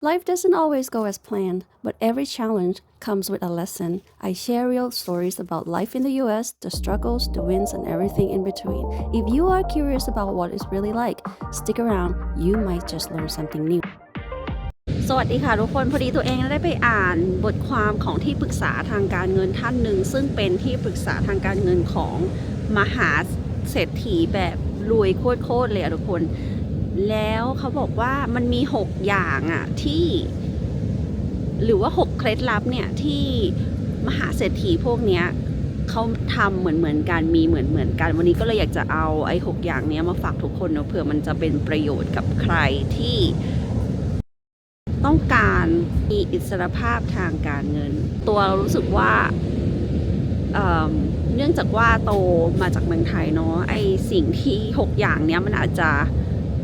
Life doesn't always go as planned, but every challenge comes with a lesson. I share real stories about life in the US, the struggles, the wins, and everything in between. If you are curious about what it's really like, stick around. You might just learn something new. สวัสดีค่ะทุกคนพอดีตัวเองได้ไปอ่านบทความของที่ปรึกษาทางการเงินท่านหนึ่ง ซึ่งเป็นที่ปรึกษาทางการเงินของมหาเศรษฐีแบบรวยโคตรๆเลยอะทุกคน แล้วเขาบอกว่ามันมี 6 อย่างอะที่ หรือว่า 6 เคล็ดลับเนี่ยที่มหาเศรษฐีพวกเนี้ยเขาทำเหมือนเหมือนกันมีเหมือนเหมือนกัน วันนี้ก็เลยอยากจะเอาไอ้หกอย่างเนี้ยมาฝากทุกคนเนอะเผื่อมันจะเป็นประโยชน์กับใครที่ ต้องการมีอิสรภาพทางการเงิน ตัวร,รู้สึกว่าเเนื่องจากว่าโตมาจากเมืองไทยเนาะไอสิ่งที่ 6 อย่างเนี้ยมันอาจจะ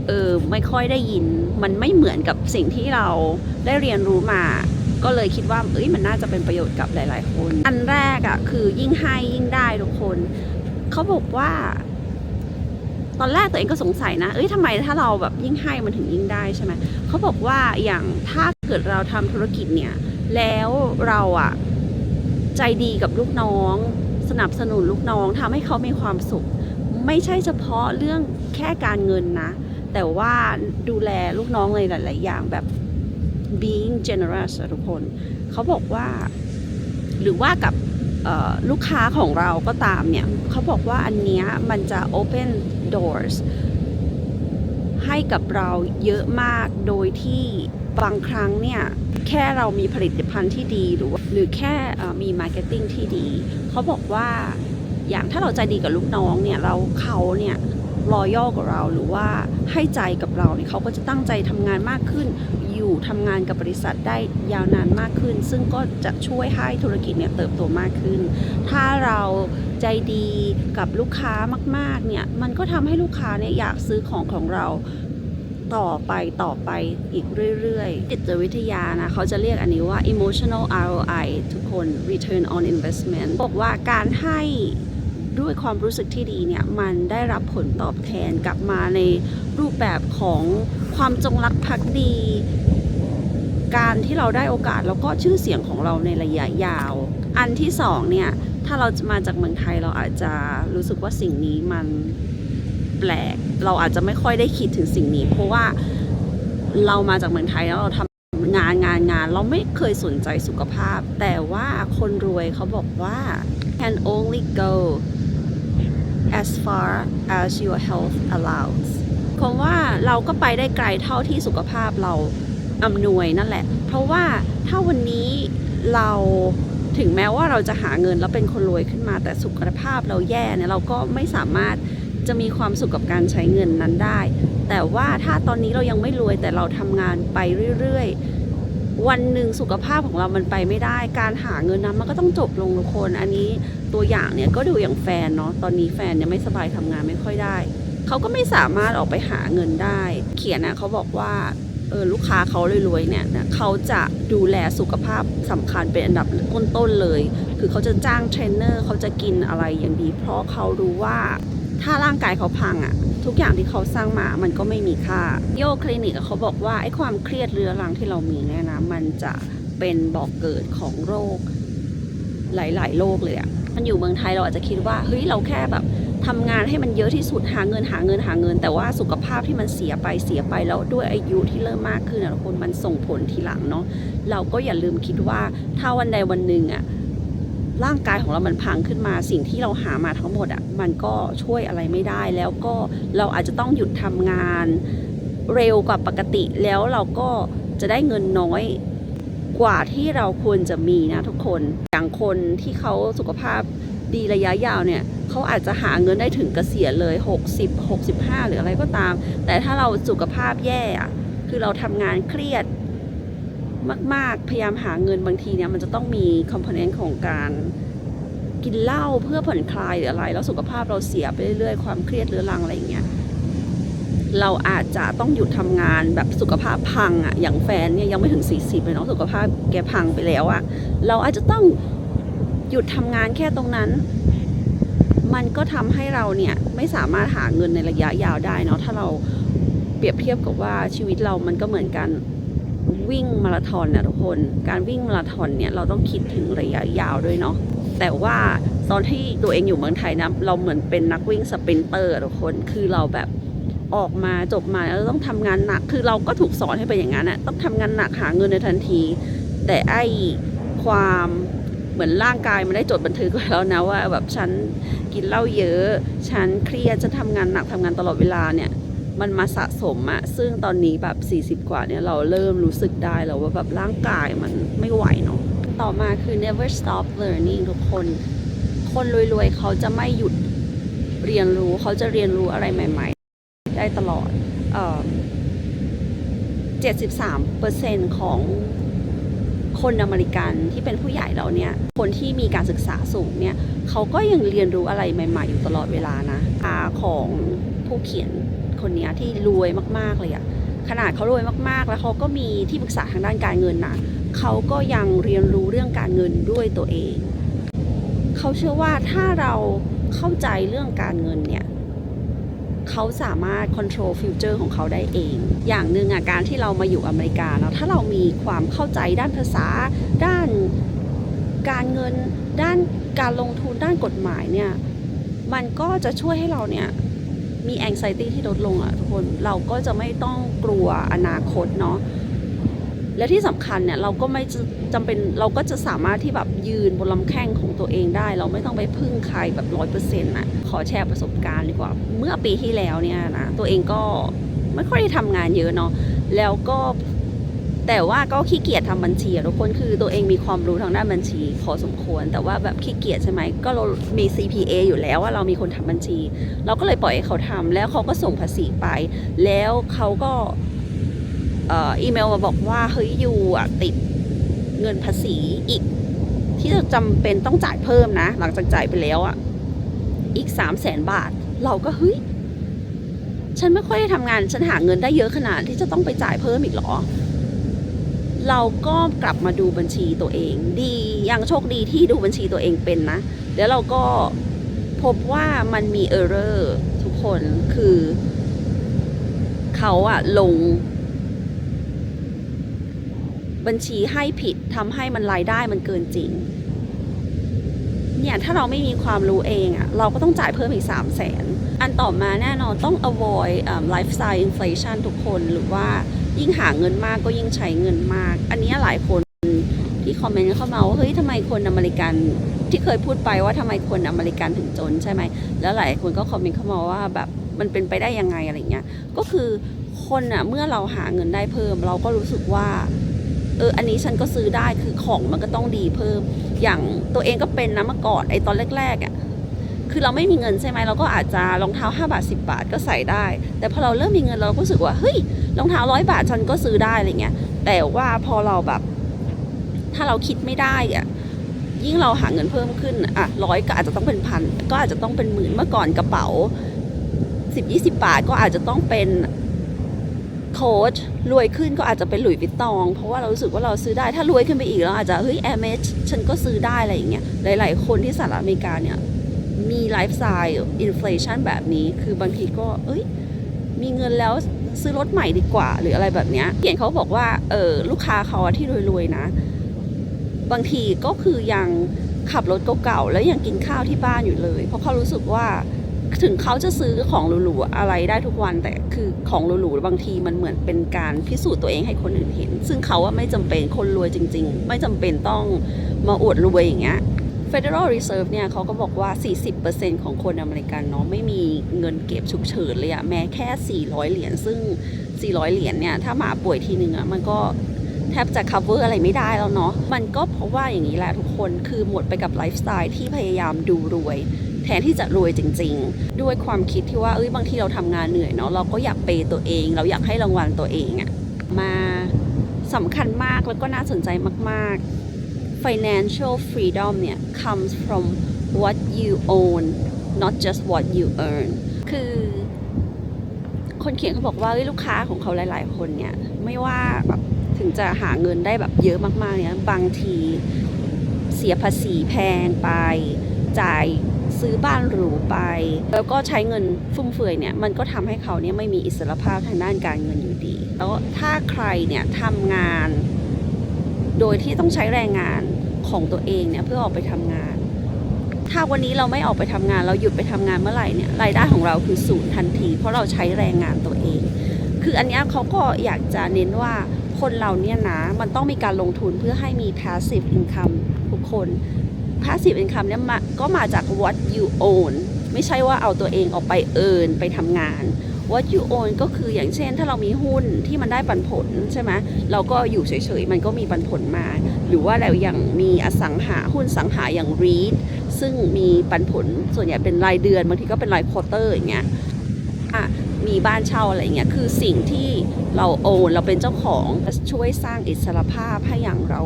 เออไม่ค่อยได้ยิน มันไม่เหมือนกับสิ่งที่เราได้เรียนรู้มา ก็เลยคิดว่าเอ้ยมันน่าจะเป็นประโยชน์กับหลาย ๆ คน อันแรกอะ่ะคือยิ่งให้ยิ่งได้ทุกคนเขาบอกว่า ตอนแรกตัวเองก็สงสัยนะ เอ้ยทำไมถ้าเราแบบยิ่งให้มันถึงยิ่งได้ใช่ไหมเขาบอกว่าอย่างถ้าเกิดเราทำธุรกิจเนี่ย แล้วเราอะใจดีกับลูกน้อง สนับสนุนลูกน้องทำให้เขามีความสุข ไม่ใช่เฉพาะเรื่องแค่การเงินนะ แต่ว่าดูแลลูกน้องในหลาย ๆ อย่างแบบ being generous อะทุกคน เขาบอกว่าหรือว่ากับลูกค้าของเราก็ตามเนี่ย เขาบอกว่าอันเนี้ยมันจะ open doors ให้กับเราเยอะมากโดยที่บางครั้งเนี่ย แค่เรามีผลิตภัณฑ์ที่ดีหรือว่าหรือแค่มีมาร์เก็ตติ้งที่ดี เขาบอกว่าอย่างถ้าเราใจดีกับลูกน้องเนี่ย เราเขาเนี่ย รอย่อกับเรา หรือว่าให้ใจกับเราเนี่ยเขาก็จะตั้งใจทำงานมากขึ้น อยู่ทำงานกับบริษัทได้ยาวนานมากขึ้น ซึ่งก็จะช่วยให้ธุรกิจเนี่ยเติบโตมากขึ้น ถ้าเราใจดีกับลูกค้ามากๆเนี่ยมันก็ทำให้ลูกค้าเนี่ยอยากซื้อของของเราต่อไปต่อไปอีกเรื่อยๆ จิตวิทยานะเขาจะเรียกอันนี้ว่า emotional ROI ทุกคน return on investment บอกว่าการให้ ด้วยความรู้สึกที่ดีเนี่ยมันได้รับผลตอบแทนกลับมาในรูปแบบของความจงรักภักดี การที่เราได้โอกาสแล้วก็ชื่อเสียงของเราในระยะยาว อันที่สองเนี่ยถ้าเราจะมาจากเมืองไทยเราอาจจะรู้สึกว่าสิ่งนี้มันแปลก เราอาจจะไม่ค่อยได้คิดถึงสิ่งนี้ เพราะว่าเรามาจากเมืองไทยแล้วเราทำงานงานงาน เราไม่เคยสนใจสุขภาพ แต่ว่าคนรวยเขาบอกว่า can only go as far as your health allows คำว่าเราก็ไปได้ไกลเท่าที่สุขภาพเราอำนวยนั่นแหละ เพราะว่าถ้าวันนี้เราถึงแม้ว่าเราจะหาเงินแล้วเป็นคนรวยขึ้นมาแต่สุขภาพเราแย่เนี่ยเราก็ไม่สามารถจะมีความสุขกับการใช้เงินนั้นได้ แต่ว่าถ้าตอนนี้เรายังไม่รวยแต่เราทำงานไปเรื่อยๆ วันหนึ่งสุขภาพของเรามันไปไม่ได้ การหาเงินนั้นมันก็ต้องจบลงทุกคน อันนี้ ตัวอย่างเนี่ยก็ดูอย่างแฟนเนาะตอนนี้แฟนเนี่ยไม่สบายทำงานไม่ค่อยได้ เขาก็ไม่สามารถออกไปหาเงินได้ เขียนนะเขาบอกว่าเออลูกค้าเขารวยๆเนี่ยนะเขาจะดูแลสุขภาพสำคัญเป็นอันดับต้นๆเลย คือเขาจะจ้างเทรนเนอร์เขาจะกินอะไรอย่างดี เพราะเขารู้ว่าถ้าร่างกายเขาพังอะทุกอย่างที่เขาสร้างมามันก็ไม่มีค่าโยคลินิกเขาบอกว่าไอ้ความเครียดเรื้อรังที่เรามีเนี่ยนะมันจะเป็นบอกเกิดของโรคหลาย ๆ โรคเลยอะ มันอยู่เมืองไทยเราอาจจะคิดว่าเฮ้ยเราแค่แบบทำงานให้มันเยอะที่สุดหาเงินหาเงินหาเงิน แต่ว่าสุขภาพที่มันเสียไปเสียไปแล้วด้วยอายุที่เริ่มมากขึ้นอะทุกคนมันส่งผลทีหลังเนาะเราก็อย่าลืมคิดว่าถ้าวันใดวันหนึ่งอะร่างกายของเรามันพังขึ้นมาสิ่งที่เราหามาทั้งหมดอะมันก็ช่วยอะไรไม่ได้ แล้วก็เราอาจจะต้องหยุดทำงานเร็วกว่าปกติแล้วเราก็จะได้เงินน้อย กว่าที่เราควรจะมีนะทุกคน อย่างคนที่เขาสุขภาพดีระยะยาวเนี่ยเขาอาจจะหาเงินได้ถึงเกษียณเลย 60 65 หรืออะไรก็ตาม แต่ถ้าเราสุขภาพแย่อะคือเราทำงานเครียดมาก ๆ พยายามหาเงินบางทีเนี่ยมันจะต้องมีคอมโพเนนต์ของการกินเหล้าเพื่อผ่อนคลายหรืออะไร แล้วสุขภาพเราเสียไปเรื่อยๆ ความเครียดเรื้อรังอะไรอย่างเงี้ย เราอาจจะต้องหยุดทำงานแบบสุขภาพพังอะ่ะอย่างแฟนเนี่ยยังไม่ถึง 40เลยเนาะสุขภาพแกพังไปแล้วอะ่ะเราอาจจะต้องหยุดทำงานแค่ตรงนั้น มันก็ทำให้เราเนี่ยไม่สามารถหาเงินในระยะยาวได้เนาะถ้าเราเปรียบเทียบกับว่าชีวิตเรามันก็เหมือนกันวิ่งมาราธอนนะทุกคน การวิ่งมาราธอนเนี่ยเราต้องคิดถึงระยะยาวด้วยเนาะ แต่ว่าตอนที่ตัวเองอยู่เมืองไทยนะเราเหมือนเป็นนักวิ่งสปรินเตอร์ทุกคน คือเราแบบ ออกมาจบมาแล้วต้องทำงานหนัก คือเราก็ถูกสอนให้เป็นอย่างนั้นอะต้องทำงานหนักหาเงินในทันที แต่ไอ้ความเหมือนร่างกายมันได้จดบันทึกไว้แล้วนะว่าแบบฉันกินเหล้าเยอะ ฉันเครียดฉันทำงานหนักทำงานตลอดเวลาเนี่ย มันมาสะสมอะซึ่งตอนนี้แบบ 40 กว่าเนี่ยเราเริ่มรู้สึกได้แล้วว่าแบบร่างกายมันไม่ไหวเนาะต่อมาคือ never stop learning ทุกคน คนรวยๆ เขาจะไม่หยุดเรียนรู้เขาจะเรียนรู้อะไรใหม่ๆ ได้ตลอดเอ่อ73%ของคนอเมริกันที่เป็นผู้ใหญ่เราเนี่ย คนที่มีการศึกษาสูงเนี่ยเขาก็ยังเรียนรู้อะไรใหม่ ๆ อยู่ตลอดเวลานะอาของผู้เขียนคนนี้ที่รวยมากๆเลยอะขนาดเขารวยมากๆ แล้วเขาก็มีที่ปรึกษาทางด้านการเงินนะเขาก็ยังเรียนรู้เรื่องการเงินด้วยตัวเอง เขาเชื่อว่าถ้าเราเข้าใจเรื่องการเงินเนี่ย เขาสามารถควบคุมฟิวเจอร์ของเขาได้เอง อย่างหนึ่งอะการที่เรามาอยู่อเมริกาเนาะถ้าเรามีความเข้าใจด้านภาษา ด้านการเงิน ด้านการลงทุนด้านกฎหมายเนี่ยมันก็จะช่วยให้เราเนี่ยมีแองไซตี้ที่ลดลงอะทุกคนเราก็จะไม่ต้องกลัวอนาคตเนาะ และที่สำคัญเนี่ยเราก็ไม่จะจำเป็นเราก็จะสามารถที่แบบยืนบนลำแข้งของตัวเองได้ เราไม่ต้องไปพึ่งใครแบบร้อยเปอร์เซ็นต์่ะขอแชร์ประสบการณ์ดีกว่า เมื่อปีที่แล้วเนี่ยนะตัวเองก็ไม่ค่อยได้ทำงานเยอะเนาะแล้วก็แต่ว่าก็ขี้เกียจทำบัญชีอะทุกคนคือตัวเองมีความรู้ทางด้านบัญชีพอสมควร แต่ว่าแบบขี้เกียจใช่ไหมก็เรามี CPA อยู่แล้วว่าเรามีคนทำบัญชี เราก็เลยปล่อยให้เขาทำแล้วเขาก็ส่งภาษีไป แล้วเขาก็ อีเมลมาบอกว่าเฮ้ยยูอะติดเงินภาษีอีก ที่จะจำเป็นต้องจ่ายเพิ่มนะ หลังจากจ่ายไปแล้วอะอีกสามแสนบาท เราก็เฮ้ยฉันไม่ค่อยได้ทำงาน ฉันหาเงินได้เยอะขนาดที่จะต้องไปจ่ายเพิ่มอีกหรอ เราก็กลับมาดูบัญชีตัวเอง ดียังโชคดีที่ดูบัญชีตัวเองเป็นนะ แล้วเราก็พบว่ามันมีเออร์เรอร์ทุกคนคือ เขาอะลง บัญชีให้ผิดทำให้มันรายได้มันเกินจริง เนี่ยถ้าเราไม่มีความรู้เองอะ่ะเราก็ต้องจ่ายเพิ่มอีก 3 0 0แสนอันต่อมาแน่นอนต้อง avoid อ่า lifestyle inflation ทุกคนหรือว่ายิ่งหาเงินมากก็ยิ่งใช้เงินมาก อันนี้หลายคนที่คอมเมนต์เข้ามาว่าเฮ้ยทำไมคนอเมริกันที่เคยพูดไปว่าทำไมคนอเมริกันถึงจนใช่ไหม แล้วหลายคนก็คอมเมนต์เข้ามาว่าแบบมันเป็นไปได้ยังไงอะไรเงี้ย ก็คือคนอะเมื่อเราหาเงินได้เพิ่ม เราก็รู้สึกว่า เอออันนี้ฉันก็ซื้อได้คือของมันก็ต้องดีเพิ่ม อย่างตัวเองก็เป็นนะเมื่อก่อนไอ้ตอนแรกๆอะ่ะคือเราไม่มีเงินใช่ไหมเราก็อาจจะรองเท้า 5 บาท 10 บาทก็ใส่ได้ แต่พอเราเริ่มมีเงินเราก็รู้สึกว่าเฮ้ยรองเท้าร้อยบาทฉันก็ซื้อได้อะไรเงี้ยแต่ว่าพอเราแบบ ถ้าเราคิดไม่ได้อะ่ะยิ่งเราหาเงินเพิ่มขึ้นอะอะร้อยก็อาจจะต้องเป็นพันก็อาจจะต้องเป็นหมื่นเมื่อก่อนกระเป๋า 10 20 บาทก็อาจจะต้องเป็น โค้ชรวยขึ้นก็อาจจะเป็นหลุยส์วิตตอง เพราะว่าเรารู้สึกว่าเราซื้อได้ถ้ารวยขึ้นไปอีกเราอาจจะเฮ้ยแอร์เมสฉันก็ซื้อได้อะไรอย่างเงี้ยหลาย ๆ คนที่สหรัฐอเมริกาเนี่ยมีไลฟ์สไตล์อินฟลชันแบบนี้ คือบางทีก็เอ้ยมีเงินแล้วซื้อรถใหม่ดีกว่า หรืออะไรแบบเนี้ยเขียนเขาบอกว่าเออลูกค้าเขาที่รวยๆนะ บางทีก็คือยังขับรถเก่าๆแล้วยังกินข้าวที่บ้านอยู่เลย เพราะเขารู้สึกว่า ถึงเขาจะซื้อของหรูๆอะไรได้ทุกวัน แต่คือของหรูๆบางทีมันเหมือนเป็นการพิสูจน์ตัวเองให้คนอื่นเห็น ซึ่งเขาว่าไม่จำเป็นคนรวยจริง ๆ ไม่จำเป็นต้องมาอวดรวยอย่างเงี้ย Federal Reserve เนี่ยเขาก็บอกว่า 40%ของคนอเมริกันเนาะไม่มีเงินเก็บฉุกเฉินเลยอะแม้แค่ 400 เหรียญซึ่ง 400 เหรียญเนี่ยถ้าหมาป่วยทีนึงอะมันก็แทบจะ cover อะไรไม่ได้แล้วเนาะมันก็เพราะว่าอย่างนี้แหละทุกคนคือหมดไปกับไลฟ์สไตล์ที่พยายามดูรวย แทนที่จะรวยจริง ๆ ด้วยความคิดที่ว่าเอ้ยบางทีเราทำงานเหนื่อยเนาะเราก็อยากเปยตัวเอง เราอยากให้รางวัลตัวเองอะมาสำคัญมากแล้วก็น่าสนใจมากๆ financial freedom เนี่ย comes from what you own not just what you earn คือคนเขียนเขาบอกว่าลูกค้าของเขาหลาย ๆ คนเนี่ย ไม่ว่าแบบถึงจะหาเงินได้แบบเยอะมาก ๆ เนี่ย บางทีเสียภาษีแพงไปจ่าย ซื้อบ้านหรูไป แล้วก็ใช้เงินฟุ่มเฟือยเนี่ยมันก็ทำให้เขาเนี่ยไม่มีอิสรภาพทางด้านการเงินอยู่ดี แล้วถ้าใครเนี่ยทำงาน โดยที่ต้องใช้แรงงานของตัวเองเนี่ยเพื่อออกไปทำงาน ถ้าวันนี้เราไม่ออกไปทำงาน เราหยุดไปทำงานเมื่อไหร่เนี่ยรายได้ของเราคือศูนย์ทันที เพราะเราใช้แรงงานตัวเอง คืออันนี้เขาก็อยากจะเน้นว่าคนเราเนี่ยนะมันต้องมีการลงทุนเพื่อให้มี passive income ทุกคน passive income เนี่ยมาก็มาจาก what you own ไม่ใช่ว่าเอาตัวเองออกไปเอินไปทำงาน what you own ก็คืออย่างเช่น ถ้าเรามีหุ้นที่มันได้ปันผลใช่ไหมเราก็อยู่เฉยๆ มันก็มีปันผลมา หรือว่าเราอย่างมีอสังหาหุ้นสังหาอย่าง REIT ซึ่งมีปันผลส่วนใหญ่เป็นรายเดือนบางทีก็เป็นรายควอเตอร์อย่างเงี้ยอะมีบ้านเช่าอะไรเงี้ยคือสิ่งที่เราโอนเราเป็นเจ้าของช่วยสร้างอิสรภาพให้อย่างเรา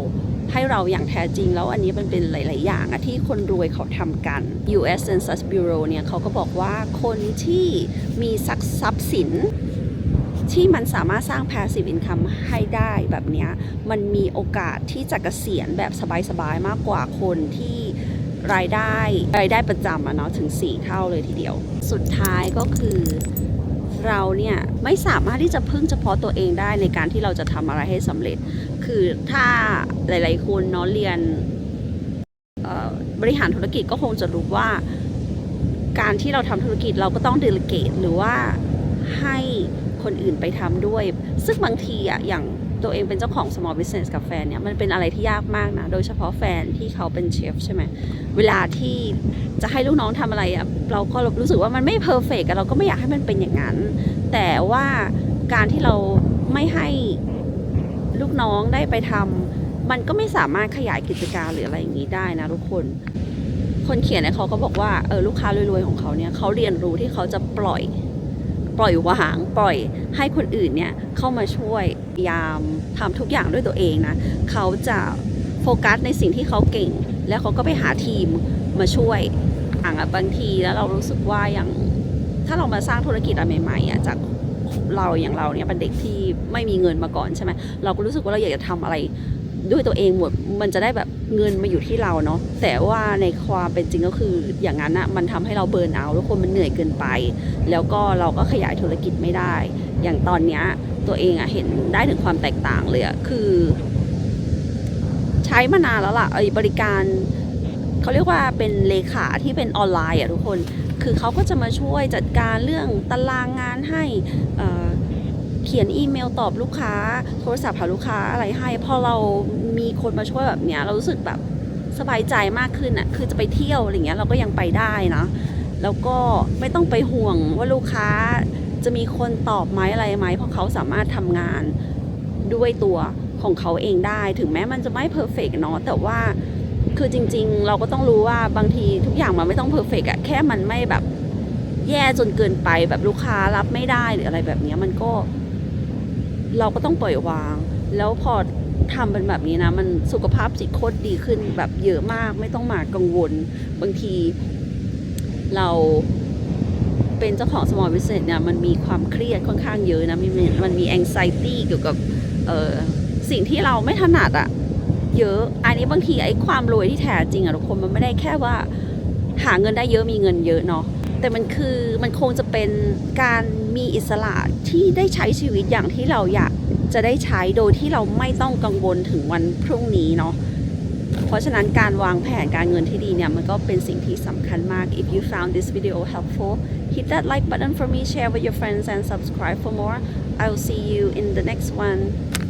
ให้เราอย่างแท้จริง แล้วอันนี้มันเป็นหลาย ๆ อย่างที่คนรวยเขาทำกัน U.S. Census Bureau เนี่ยเขาก็บอกว่าคนที่มีทรัพย์ทรัพย์สินที่มันสามารถสร้าง passive income ให้ได้แบบนี้มันมีโอกาสที่จะเกษียณแบบสบาย ๆ มากกว่าคนที่รายได้รายได้ประจำอะเนาะถึง 4 เท่าเลยทีเดียว สุดท้ายก็คือ เราเนี่ยไม่สามารถที่จะพึ่งเฉพาะตัวเองได้ในการที่เราจะทำอะไรให้สำเร็จ คือถ้าหลาย ๆ คนเนาะเรียนบริหารธุรกิจก็คงจะรู้ว่า การที่เราทำธุรกิจเราก็ต้องเดลเกตหรือว่าให้คนอื่นไปทำด้วย ซึ่งบางทีอะอย่าง ตัวเองเป็นเจ้าของ small business กับแฟนเนี่ยมันเป็นอะไรที่ยากมากนะ โดยเฉพาะแฟนที่เขาเป็นเชฟใช่ไหมเวลาที่จะให้ลูกน้องทำอะไรอะเราก็รู้สึกว่ามันไม่เพอร์เฟกต์เราก็ไม่อยากให้มันเป็นอย่างนั้น แต่ว่าการที่เราไม่ให้ลูกน้องได้ไปทำมันก็ไม่สามารถขยายกิจการหรืออะไรอย่างนี้ได้นะทุกคน คนเขียนเนี่ยเขาก็บอกว่าเออลูกค้ารวยๆของเขาเนี่ยเขาเรียนรู้ที่เขาจะปล่อย ปล่อยวางปล่อยให้คนอื่นเนี่ยเข้ามาช่วยพยายามทำทุกอย่างด้วยตัวเองนะเขาจะโฟกัสในสิ่งที่เขาเก่ง แล้วเขาก็ไปหาทีมมาช่วยอ่างอะบางทีแล้วเรารู้สึกว่าอย่างถ้าเรามาสร้างธุรกิจอะไรใหม่ๆอะจากเราอย่างเราเนี่ยเป็นเด็กที่ไม่มีเงินมาก่อนใช่ไหมเราก็รู้สึกว่าเราอยากจะทำอะไร ด้วยตัวเองหมดมันจะได้แบบเงินมาอยู่ที่เราเนาะแต่ว่าในความเป็นจริงก็คืออย่างนั้นอะมันทำให้เราเบิร์นเอาท์แล้วคนมันเหนื่อยเกินไป แล้วก็เราก็ขยายธุรกิจไม่ได้ อย่างตอนเนี้ยตัวเองอะเห็นได้ถึงความแตกต่างเลยอะคือ ใช้มานานแล้วล่ะไอ้บริการเขาเรียกว่าเป็นเลขาที่เป็นออนไลน์อะทุกคน คือเขาก็จะมาช่วยจัดการเรื่องตารางงานให้ เขียนอีเมลตอบลูกค้า โทรศัพท์หาลูกค้าอะไรให้ พอเรามีคนมาช่วยแบบเนี้ยเรารู้สึกแบบสบายใจมากขึ้นอะคือจะไปเที่ยวอะไรเงี้ยเราก็ยังไปได้นะแล้วก็ไม่ต้องไปห่วงว่าลูกค้าจะมีคนตอบไหมอะไรไหมเพราะเขาสามารถทำงานด้วยตัวของเขาเองได้ ถึงแม้มันจะไม่เพอร์เฟกเนาะแต่ว่าคือจริง ๆ เราก็ต้องรู้ว่าบางทีทุกอย่างมันไม่ต้องเพอร์เฟกอะแค่มันไม่แบบแย่จนเกินไปแบบลูกค้ารับไม่ได้หรืออะไรแบบนี้มันก็ เราก็ต้องปล่อยวาง แล้วพอทำเป็นแบบนี้นะ มันสุขภาพจิตโคตรดีขึ้นแบบเยอะมาก ไม่ต้องมากังวล บางทีเราเป็นเจ้าของ small business เนี่ยมันมีความเครียดค่อนข้างเยอะนะมีมันมี anxiety เกี่ยวกับสิ่งที่เราไม่ถนัดอะเยอะ อันนี้บางทีไอ้ความรวยที่แท้จริงอะทุกคนมันไม่ได้แค่ว่า หาเงินได้เยอะมีเงินเยอะเนาะ แต่มันคือมันคงจะเป็นการมีอิสระที่ได้ใช้ชีวิตอย่างที่เราอยากจะได้ใช้โดยที่เราไม่ต้องกังวลถึงวันพรุ่งนี้เนาะเพราะฉะนั้นการวางแผนการเงินที่ดีเนี่ย มันก็เป็นสิ่งที่สำคัญมาก if you found this video helpful hit that like button for me share with your friends and subscribe for more I will see you in the next one